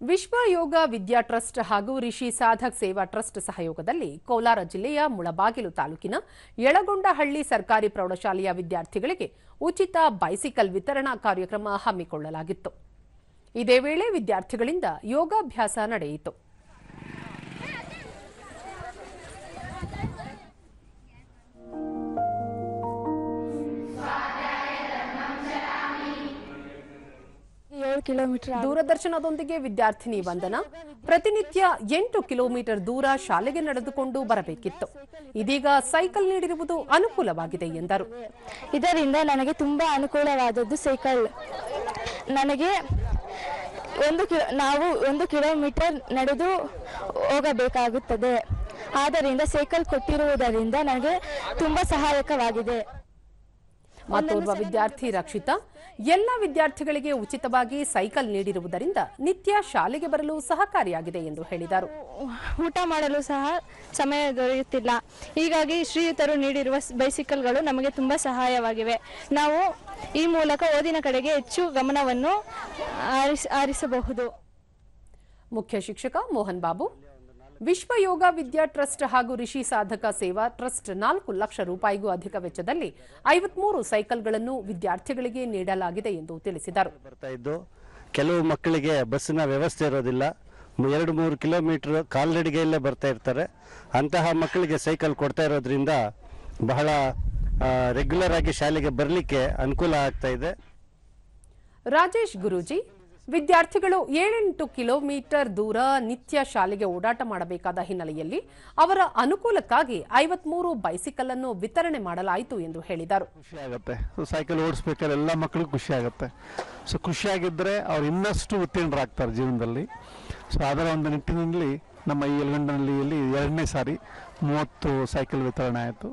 ವಿಶ್ವ ಯೋಗ ವಿದ್ಯಾ ಟ್ರಸ್ಟ್ ಹಾಗೂ ರಿಷಿ ಸಾಧಕ್ ಸೇವಾ ಟ್ರಸ್ಟ್ ಸಹಯೋಗದಲ್ಲಿ ಕೋಲಾರ ಜಿಲ್ಲೆಯ ಮುಳಬಾಗಿಲು ತಾಲೂಕಿನ ಯಳಗೊಂಡಹಳ್ಳಿ ಸರ್ಕಾರಿ ಪ್ರೌಢಶಾಲೆಯ ವಿದ್ಯಾರ್ಥಿಗಳಿಗೆ ಉಚಿತ ಬೈಸಿಕಲ್ ವಿತರಣಾ ಕಾರ್ಯಕ್ರಮ ಹಮ್ಮಿಕೊಳ್ಳಲಾಗಿತ್ತು. ಇದೇ ವೇಳೆ ವಿದ್ಯಾರ್ಥಿಗಳಿಂದ ಯೋಗಾಭ್ಯಾಸ ನಡೆಯಿತು. ಏಳು ಕಿಲೋಮೀಟರ್ ದೂರದರ್ಶನದೊಂದಿಗೆ ವಿದ್ಯಾರ್ಥಿನಿ ವಂದನ. ಪ್ರತಿನಿತ್ಯ ಎಂಟು ಕಿಲೋಮೀಟರ್ ದೂರ ಶಾಲೆಗೆ ನಡೆದುಕೊಂಡು ಬರಬೇಕಿತ್ತು. ಇದೀಗ ಸೈಕಲ್ ನೀಡಿರುವುದು ಅನುಕೂಲವಾಗಿದೆ ಎಂದರು. ಇದರಿಂದ ನನಗೆ ತುಂಬಾ ಅನುಕೂಲವಾದದ್ದು ಸೈಕಲ್. ನನಗೆ ಒಂದು ನಾವು ಒಂದು ಕಿಲೋಮೀಟರ್ ನಡೆದು ಹೋಗಬೇಕಾಗುತ್ತದೆ. ಆದ್ದರಿಂದ ಸೈಕಲ್ ಕೊಟ್ಟಿರುವುದರಿಂದ ನನಗೆ ತುಂಬಾ ಸಹಾಯಕವಾಗಿದೆ. ಮತ್ತೋರ್ವ ವಿದ್ಯಾರ್ಥಿ ರಕ್ಷಿತಾ. ಎಲ್ಲ ವಿದ್ಯಾರ್ಥಿಗಳಿಗೆ ಉಚಿತವಾಗಿ ಸೈಕಲ್ ನೀಡಿರುವುದರಿಂದ ನಿತ್ಯ ಶಾಲೆಗೆ ಬರಲು ಸಹಕಾರಿಯಾಗಿದೆ ಎಂದು ಹೇಳಿದರು. ಊಟ ಮಾಡಲು ಸಹ ಸಮಯ ದೊರೆಯುತ್ತಿಲ್ಲ. ಹೀಗಾಗಿ ಶ್ರೀಯುತರು ನೀಡಿರುವ ಬೈಸಿಕಲ್ಗಳು ನಮಗೆ ತುಂಬ ಸಹಾಯವಾಗಿವೆ. ನಾವು ಈ ಮೂಲಕ ಓದಿನ ಕಡೆಗೆ ಹೆಚ್ಚು ಗಮನವನ್ನು ಆರಿಸ ಆರಿಸಬಹುದು. ಮುಖ್ಯ ಶಿಕ್ಷಕ ಮೋಹನ್ ಬಾಬು. ವಿಶ್ವ ಯೋಗ ವಿದ್ಯಾ ಟ್ರಸ್ಟ್ ಹಾಗೂ ರಿಷಿ ಸಾಧಕ ಸೇವಾ ಟ್ರಸ್ಟ್ ನಾಲ್ಕು ಲಕ್ಷ ರೂಪಾಯಿಗೂ ಅಧಿಕ ವೆಚ್ಚದಲ್ಲಿ ಐವತ್ಮೂರು ಸೈಕಲ್ಗಳನ್ನು ವಿದ್ಯಾರ್ಥಿಗಳಿಗೆ ನೀಡಲಾಗಿದೆ ಎಂದು ತಿಳಿಸಿದರು. ಬರ್ತಾ ಇದ್ದು ಕೆಲವು ಮಕ್ಕಳಿಗೆ ಬಸ್ಸಿನ ವ್ಯವಸ್ಥೆ ಇರೋದಿಲ್ಲ. ಎರಡು ಮೂರು ಕಿಲೋಮೀಟರ್ ಕಾಲ್ನಡಿಗೆಯಲ್ಲೇ ಬರ್ತಾ ಇರ್ತಾರೆ. ಅಂತಹ ಮಕ್ಕಳಿಗೆ ಸೈಕಲ್ ಕೊಡ್ತಾ ಇರೋದ್ರಿಂದ ಬಹಳ ರೆಗ್ಯುಲರ್ ಆಗಿ ಶಾಲೆಗೆ ಬರಲಿಕ್ಕೆ ಅನುಕೂಲ ಆಗ್ತಾ ಇದೆ. ರಾಜೇಶ್ ಗುರೂಜಿ ವಿದ್ಯಾರ್ಥಿಗಳು ಏಳೆಂಟು ಕಿಲೋಮೀಟರ್ ದೂರ ನಿತ್ಯ ಶಾಲೆಗೆ ಓಡಾಟ ಮಾಡಬೇಕಾದ ಹಿನ್ನೆಲೆಯಲ್ಲಿ ಅವರ ಅನುಕೂಲಕ್ಕಾಗಿ ಐವತ್ಮೂರು ಬೈಸಿಕಲ್ ಅನ್ನು ವಿತರಣೆ ಮಾಡಲಾಯಿತು ಎಂದು ಹೇಳಿದರು. ಖುಷಿ ಆಗುತ್ತೆ ಸೊ ಸೈಕಲ್ ಓಡಿಸ್ಬೇಕಾದ್ರೆ ಎಲ್ಲ ಮಕ್ಕಳಿಗೂ ಖುಷಿ ಆಗುತ್ತೆ ಸೊ ಖುಷಿಯಾಗಿದ್ದರೆ ಅವ್ರು ಇನ್ನಷ್ಟು ಉತ್ತೀರ್ಣರಾಗ್ತಾರೆ ಜೀವನದಲ್ಲಿ. ಸೊ ಅದರ ಒಂದು ನಿಟ್ಟಿನಲ್ಲಿ ನಮ್ಮ ಈ ಯಲಗಂಡನಹಳ್ಳಿಯಲ್ಲಿ ಎರಡನೇ ಸಾರಿ ಮೂವತ್ತು ಸೈಕಲ್ ವಿತರಣೆ ಆಯಿತು.